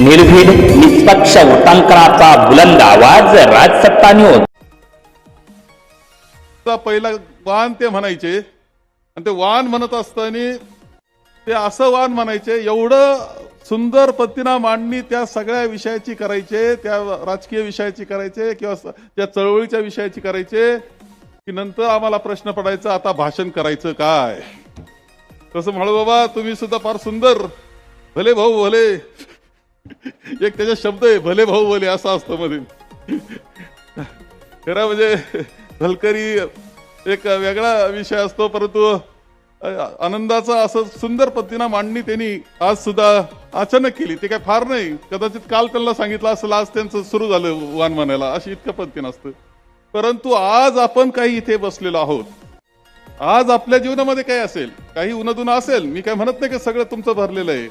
निर्भीड निष्पक्ष वृत्तांकनाचा बुलंद आवाज राजसत्ता न्यूज पहिला वान ते म्हणायचे. आणि ते वान म्हणत असताना ते असं वान म्हणायचे एवढं सुंदर पद्धतीनं मांडणी त्या सगळ्या विषयाची करायचे त्या राजकीय विषयाची करायचे किंवा त्या चळवळीच्या विषयाची करायचे की नंतर आम्हाला प्रश्न पडायचा आता भाषण करायचं काय? तसं म्हणू बाबा तुम्ही सुद्धा फार सुंदर. भले भाऊ भले. एक त्याचा शब्द आहे भले भाऊ भले असं असतं मध्ये. खरं म्हणजे धलकरी एक वेगळा विषय असतो परंतु आनंदाचा असं सुंदर पद्धतीनं मांडणी त्यांनी आज सुद्धा अचानक केली. ते काय फार नाही. कदाचित काल त्यांना सांगितलं असेल आज त्यांचं सुरू झालं वान म्हणायला. अशी इतकं पद्धतीनं असतं. परंतु आज आपण काही इथे बसलेलो आहोत. आज आपल्या जीवनामध्ये काय असेल? काही उन्हादुना असेल? मी काय म्हणत नाही की सगळं तुमचं भरलेलं आहे.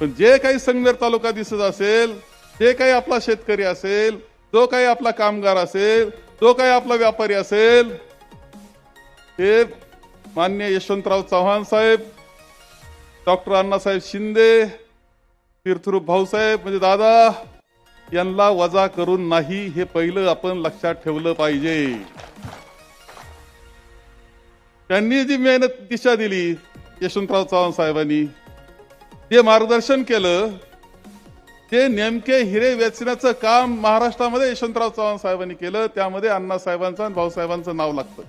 पण जे काही संगमेर तालुका दिसत असेल जे काही आपला शेतकरी असेल जो काही आपला कामगार असेल जो काही आपला व्यापारी असेल ते मान्य यशवंतराव चव्हाण साहेब डॉक्टर अण्णासाहेब शिंदे तीर्थरूप भाऊसाहेब म्हणजे दादा यांना वजा करून नाही हे पहिलं आपण लक्षात ठेवलं पाहिजे. त्यांनी जी मेहनत दिशा दिली यशवंतराव चव्हाण साहेबांनी जे मार्गदर्शन केलं ते नेमके हिरे वेचण्याचं काम महाराष्ट्रामध्ये यशवंतराव चव्हाण साहेबांनी केलं त्यामध्ये अण्णासाहेबांचं आणि भाऊसाहेबांचं नाव लागतं.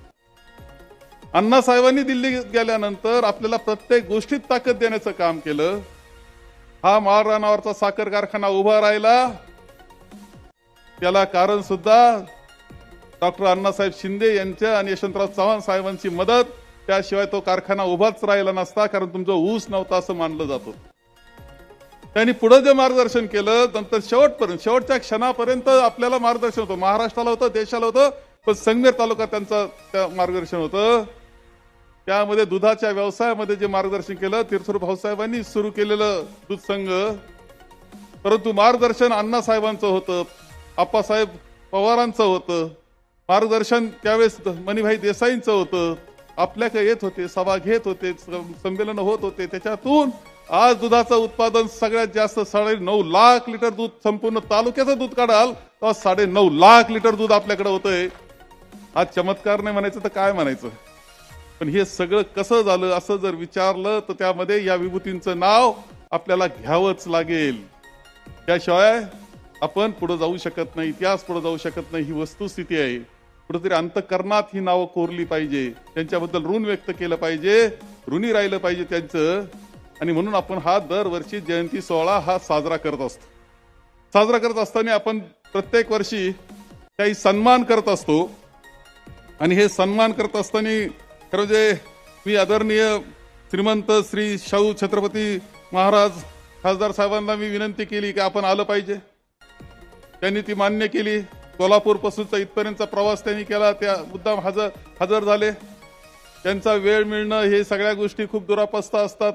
अण्णासाहेबांनी दिल्लीत गेल्यानंतर आपल्याला प्रत्येक गोष्टीत ताकद देण्याचं काम केलं. हा महाराणा साखर कारखाना उभा राहिला. त्याला कारण सुद्धा डॉक्टर अण्णासाहेब शिंदे यांच्या आणि यशवंतराव चव्हाण साहेबांची मदत. त्याशिवाय तो कारखाना उभाच राहिला नसता कारण तुमचं ऊस नव्हता असं मानलं जातं. त्यांनी पुढे जे मार्गदर्शन केलं नंतर शेवटपर्यंत शेवटच्या क्षणापर्यंत आपल्याला मार्गदर्शन होतं. महाराष्ट्राला होतं देशाला होतं पण संगमेर तालुका त्यांचं त्या मार्गदर्शन होतं. त्यामध्ये दुधाच्या व्यवसायामध्ये जे मार्गदर्शन केलं तीर्थर भाऊसाहेबांनी सुरू केलेलं दूध संघ. परंतु मार्गदर्शन अण्णासाहेबांचं होतं आप्पासाहेब पवारांचं होतं. मार्गदर्शन त्यावेळेस मणिभाई देसाईंचं होतं. आपल्याकडे येत होते सभा घेत होते संमेलन होत होते. त्याच्यातून आज दुधाचं उत्पादन सगळ्यात जास्त साडे नऊ लाख लिटर दूध संपूर्ण तालुक्याचं दूध काढाल तेव्हा साडे नऊ लाख लिटर दूध आपल्याकडे होतंय. हा चमत्कार नाही म्हणायचं तर काय म्हणायचं? पण हे सगळं कसं झालं असं जर विचारलं तर त्यामध्ये या विभूतींचं नाव आपल्याला घ्यावंच लागेल. त्याशिवाय आपण पुढे जाऊ शकत नाही इतिहास पुढे जाऊ शकत नाही ही वस्तुस्थिती आहे. कुठेतरी अंतकरणात ही नावं कोरली पाहिजे. त्यांच्याबद्दल ऋण व्यक्त केलं पाहिजे. ऋणी राहिलं पाहिजे त्यांचं. आणि म्हणून आपण हा दरवर्षी जयंती सोहळा हा साजरा करत असतो. साजरा करत असताना आपण प्रत्येक वर्षी काही सन्मान करत असतो. आणि हे सन्मान करत असताना खरं म्हणजे मी आदरणीय श्रीमंत श्री शाहू छत्रपती महाराज खासदार साहेबांना मी विनंती केली की आपण आलं पाहिजे. त्यांनी ती मान्य केली. सोलापूरपासूनचा इथपर्यंतचा प्रवास त्यांनी केला. त्या मुद्दाम हजर हजर झाले. त्यांचा वेळ मिळणं हे सगळ्या गोष्टी खूप दुरापस्त असतात.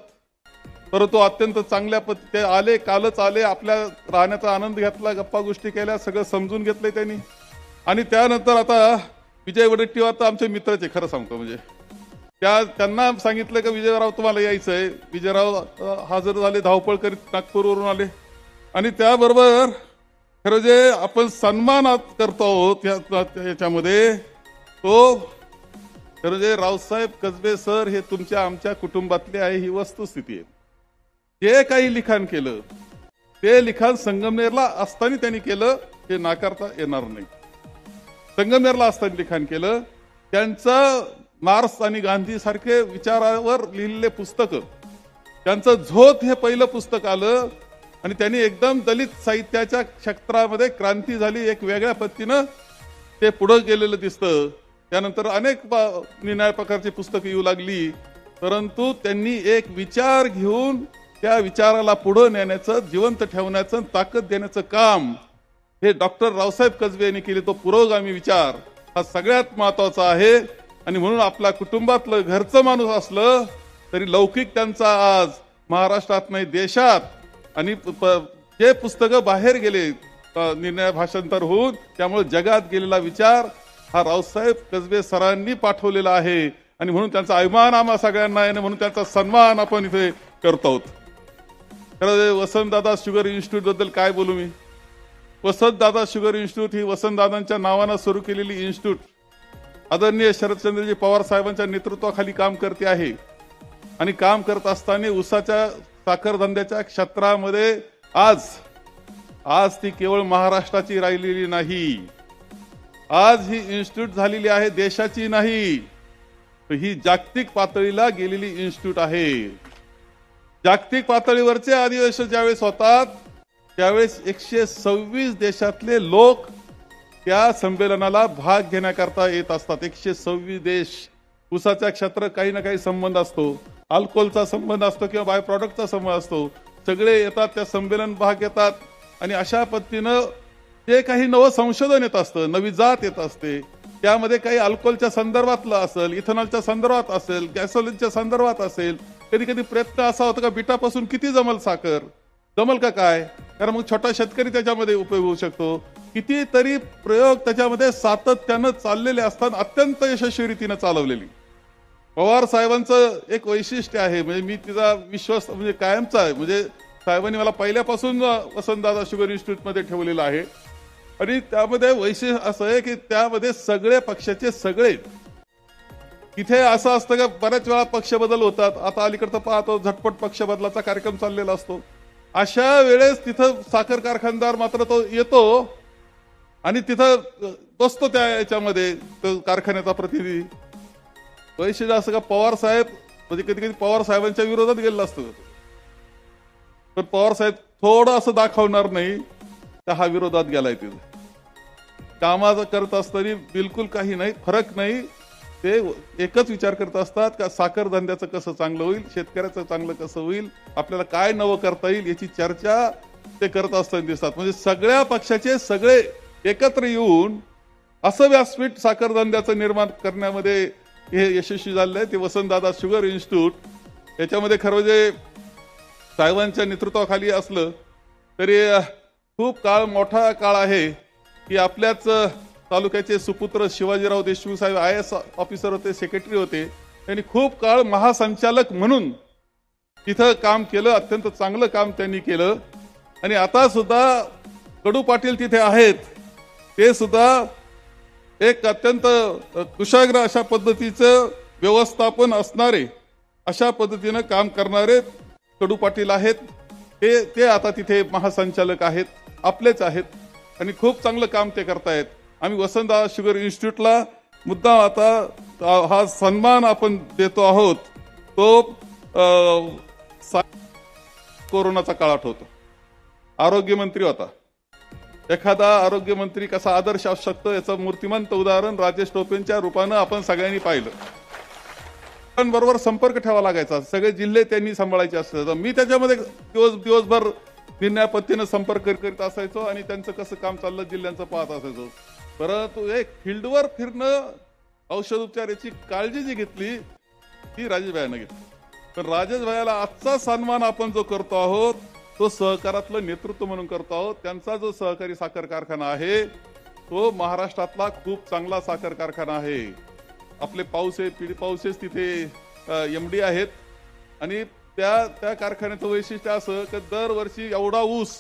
परंतु अत्यंत चांगल्या पद्ध ते आले कालच आले आपल्या राहण्याचा आनंद घेतला गप्पा गोष्टी केल्या सगळं समजून घेतलं त्यांनी. आणि त्यानंतर आता विजय वडेट्टीवार तर आमचे मित्रच आहे खरं सांगतो म्हणजे. त्या त्यांना सांगितलं का विजयराव तुम्हाला यायचं आहे विजयराव हजर झाले धावपळ करीत नागपूरवरून आले. आणि त्याबरोबर खरं जे आपण सन्मान करतो आहोत याच्यामध्ये तो खरं जे रावसाहेब कसबे सर हे तुमच्या आमच्या कुटुंबातले आहे ही वस्तुस्थिती आहे. जे काही लिखाण केलं ते लिखाण संगमनेरला असताना त्यांनी केलं हे नाकारता येणार नाही. संगमनेरला असताना लिखाण केलं त्यांचं मार्क्स आणि गांधी सारखे विचारावर लिहिलेले पुस्तक त्यांचं झोत हे पहिलं पुस्तक आलं आणि त्यांनी एकदम दलित साहित्याच्या क्षेत्रामध्ये क्रांती झाली एक वेगळ्या पद्धतीनं ते पुढं गेलेलं दिसतं. त्यानंतर अनेक प- निनाळ प्रकारची पुस्तकं येऊ लागली. परंतु त्यांनी एक विचार घेऊन त्या विचाराला पुढं नेण्याचं जिवंत ठेवण्याचं ताकद देण्याचं काम हे डॉक्टर रावसाहेब कसबे यांनी केले. तो पुरोगामी विचार हा सगळ्यात महत्त्वाचा आहे. आणि म्हणून आपल्या कुटुंबातलं घरचं माणूस असलं तरी लौकिक त्यांचा आज महाराष्ट्रात नाही देशात आणि प- प- जे पुस्तकं बाहेर गेले निर्णय भाषांतर होऊन त्यामुळे जगात गेलेला विचार हा रावसाहेब कसबे सरांनी पाठवलेला आहे. आणि म्हणून त्यांचा अभिमान आम्हा सगळ्यांना आहे आणि म्हणून त्यांचा सन्मान आपण इथे करत आहोत. खरं वसंतदादा शुगर इन्स्टिट्यूटबद्दल काय बोलू मी? वसंतदादा शुगर इन्स्टिट्यूट ही वसंतदादांच्या नावानं सुरू केलेली इन्स्टिट्यूट. आदरणीय शरदचंद्रजी पवार साहेबांच्या नेतृत्वाखाली काम करते आहे. आणि काम करत असताना उसाच्या साखर धंद्याच्या क्षेत्रामध्ये आज आज ती केवळ महाराष्ट्राची राहिलेली नाही. आज ही इन्स्टिट्यूट झालेली आहे देशाची नाही. तर ही जागतिक पातळीला गेलेली इन्स्टिट्यूट आहे. जागतिक पातळीवरचे अधिवेशन ज्यावेळेस होतात त्यावेळेस एकशे सव्वीस देशातले लोक त्या संमेलनाला भाग घेण्याकरता येत असतात. एकशे सव्वीस देश उसाच्या क्षेत्र काही ना काही संबंध असतो. अल्कोहोलचा संबंध असतो किंवा बाय प्रॉडक्टचा संबंध असतो सगळे येतात त्या संमेलन भाग येतात आणि अशा पद्धतीनं जे काही नवं संशोधन येत असतं नवी जात येत असते त्यामध्ये काही अल्कोहोलच्या संदर्भातलं असेल इथेनॉलच्या संदर्भात असेल गॅसोलिनच्या संदर्भात असेल कधी कधी प्रयत्न असा होता का बिटापासून किती जमल साखर? जमल का काय? कारण मग छोटा शेतकरी त्याच्यामध्ये उपयोग होऊ शकतो. कितीतरी प्रयोग त्याच्यामध्ये सातत्यानं चाललेले असतात अत्यंत यशस्वी रीतीनं चालवलेली. पवार साहेबांचं एक वैशिष्ट्य आहे म्हणजे मी तिचा विश्वास म्हणजे कायमचा आहे. म्हणजे साहेबांनी मला पहिल्यापासून वसंतदादा शुगर इन्स्टिट्यूटमध्ये ठेवलेलं आहे. आणि त्यामध्ये वैशिष्ट्य असं आहे की त्यामध्ये सगळे पक्षाचे सगळे तिथे असं असतं का बऱ्याच वेळा पक्ष बदल होतात. आता अलीकडचं पाहतो झटपट पक्ष बदलाचा कार्यक्रम चाललेला असतो. अशा वेळेस तिथं साखर कारखानदार मात्र तो येतो आणि तिथं बसतो त्या याच्यामध्ये तो कारखान्याचा प्रतिनिधी. पैसे असं का पवार साहेब? म्हणजे कधी कधी पवार साहेबांच्या विरोधात गेलेलं असतो. पण पवार साहेब थोडं असं दाखवणार नाही तर हा विरोधात गेलाय तिथे. कामाचं करत असताना बिलकुल काही नाही फरक नाही. ते एकच विचार करत असतात का साखर धंद्याचं कसं चांगलं होईल शेतकऱ्याचं चांगलं कसं होईल आपल्याला काय नवं करता येईल याची चर्चा ते करत असताना दिसतात. म्हणजे सगळ्या पक्षाचे सगळे एकत्र येऊन असं व्यासपीठ साखर धंद्याचं निर्माण करण्यामध्ये हे यशस्वी झालेलं आहे. ते वसंतदादा शुगर इन्स्टिट्यूट. याच्यामध्ये खरं म्हणजे साहेबांच्या नेतृत्वाखाली असलं तरी खूप काळ मोठा काळ आहे की आपल्याच तालुक्याचे सुपुत्र शिवाजीराव देशमुख साहेब आय एस ऑफिसर होते सेक्रेटरी होते. त्यांनी खूप काळ महासंचालक म्हणून तिथं काम केलं अत्यंत चांगलं काम त्यांनी केलं. आणि आता सुद्धा कडू पाटील तिथे आहेत. ते सुद्धा एक अत्यंत कुशाग्र अशा पद्धतीचं व्यवस्थापन असणारे अशा पद्धतीनं काम करणारे कडू पाटील आहेत. ते ते आता तिथे महासंचालक आहेत आपलेच आहेत आणि खूप चांगलं काम ते करतायत. आम्ही वसंतदा शुगर इन्स्टिट्यूटला मुद्दाम आता हा सन्मान आपण देतो आहोत. तो सा- कोरोनाचा काळ आठवतो आरोग्यमंत्री होता. एखादा आरोग्यमंत्री कसा आदर्श असू शकतो याचं मूर्तिमंत उदाहरण राजेश टोपेंच्या रूपानं आपण सगळ्यांनी पाहिलं. पण बरोबर संपर्क ठेवा लागायचा. सगळे जिल्हे त्यांनी सांभाळायचे असतात. मी त्याच्यामध्ये दिवस दिवसभर निर्णयापत्तीनं संपर्क करीत असायचो आणि त्यांचं कसं काम चाललं जिल्ह्यांचं पाहत असायचो. परंतु एक फील्डवर फिरणं औषध उपचार याची काळजी जी घेतली ती राजेश भायानं घेतली. पण राजेश भायाला आजचा सन्मान आपण जो करतो आहोत तो सहकारातलं नेतृत्व म्हणून करतो आहोत. त्यांचा जो सहकारी साखर कारखाना आहे तो महाराष्ट्रातला खूप चांगला साखर कारखाना आहे. आपले पावसे पिढी पावसेच तिथे एम डी आहेत. आणि त्या त्या कारखान्याचं वैशिष्ट्य असं की दरवर्षी एवढा ऊस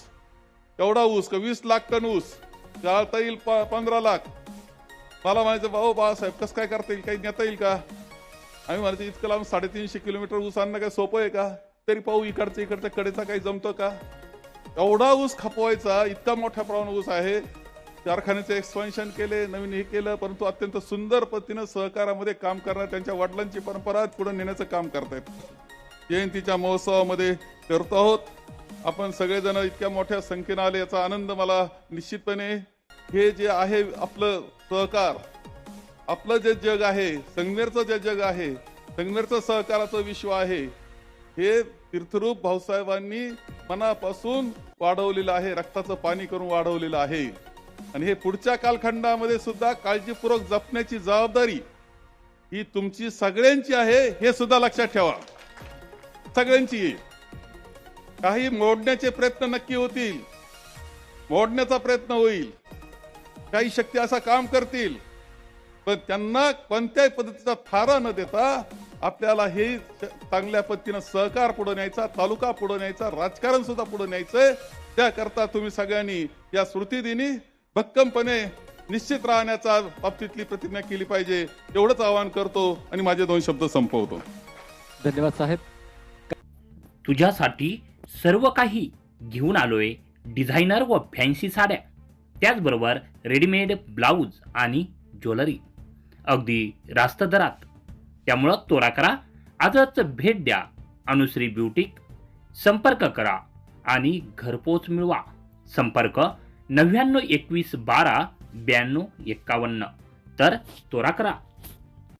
एवढा ऊस का वीस लाख टन ऊस जाळता येईल प- पंधरा लाख. मला म्हणायचं भाऊ बाळासाहेब कसं काय करता येईल? काही नेता येईल का? आम्ही म्हणायचं इतकं लांब साडेतीनशे किलोमीटर ऊस आणणं काय सोपं आहे का? तरी पाहू इकडच्या इकडच्या कडेचा काही जमतो का? एवढा ऊस खपवायचा इतका मोठ्या प्रमाणात ऊस आहे. कारखान्याचे एक्सपान्शन केले नवीन हे केलं परंतु अत्यंत सुंदर पद्धतीनं सहकारामध्ये काम करणार त्यांच्या वडिलांची परंपरा पुढे नेण्याचं काम करतायत. जयंतीच्या महोत्सवामध्ये करतो आहोत. आपण सगळेजण इतक्या मोठ्या संख्येनं आले याचा आनंद मला निश्चितपणे हे जे आहे आपलं सहकार आपलं जे जग आहे संगमेरचं जे जग आहे संगमेरचं सहकाराचं विश्व आहे हे तीर्थरूप भाऊसाहेबांनी मनापासून वाढवलेलं आहे रक्ताचं पाणी करून वाढवलेलं आहे. आणि हे पुढच्या कालखंडामध्ये सुद्धा काळजीपूर्वक जपण्याची जबाबदारी ही तुमची सगळ्यांची आहे हे सुद्धा लक्षात ठेवा. सगळ्यांची. काही मोडण्याचे प्रयत्न नक्की होतील. मोडण्याचा प्रयत्न होईल. काही शक्ती असा काम करतील. पण त्यांना कोणत्याही पद्धतीचा थारा न देता आपल्याला हे चांगल्या पद्धतीनं सहकार पुढे न्यायचा तालुका पुढे न्यायचा राजकारण सुद्धा पुढे न्यायचंय. त्याकरता तुम्ही सगळ्यांनी या स्मृतिदिनी भक्कमपणे निश्चित राहण्याचा बाबतीतली प्रतिज्ञा केली पाहिजे. एवढंच आवाहन करतो आणि माझे दोन शब्द संपवतो. धन्यवाद साहेब. तुझ्यासाठी सर्व काही घेऊन आलोय डिझायनर व फॅन्सी साड्या. त्याचबरोबर रेडीमेड ब्लाऊज आणि ज्वेलरी. अगदी रास्त दरात त्यामुळं तोरा करा आजच भेट द्या. अनुश्री ब्युटीक संपर्क करा आणि घरपोच मिळवा. संपर्क नव्याण्णव एकवीस बारा ब्याण्णव एक्कावन्न तर तोरा करा.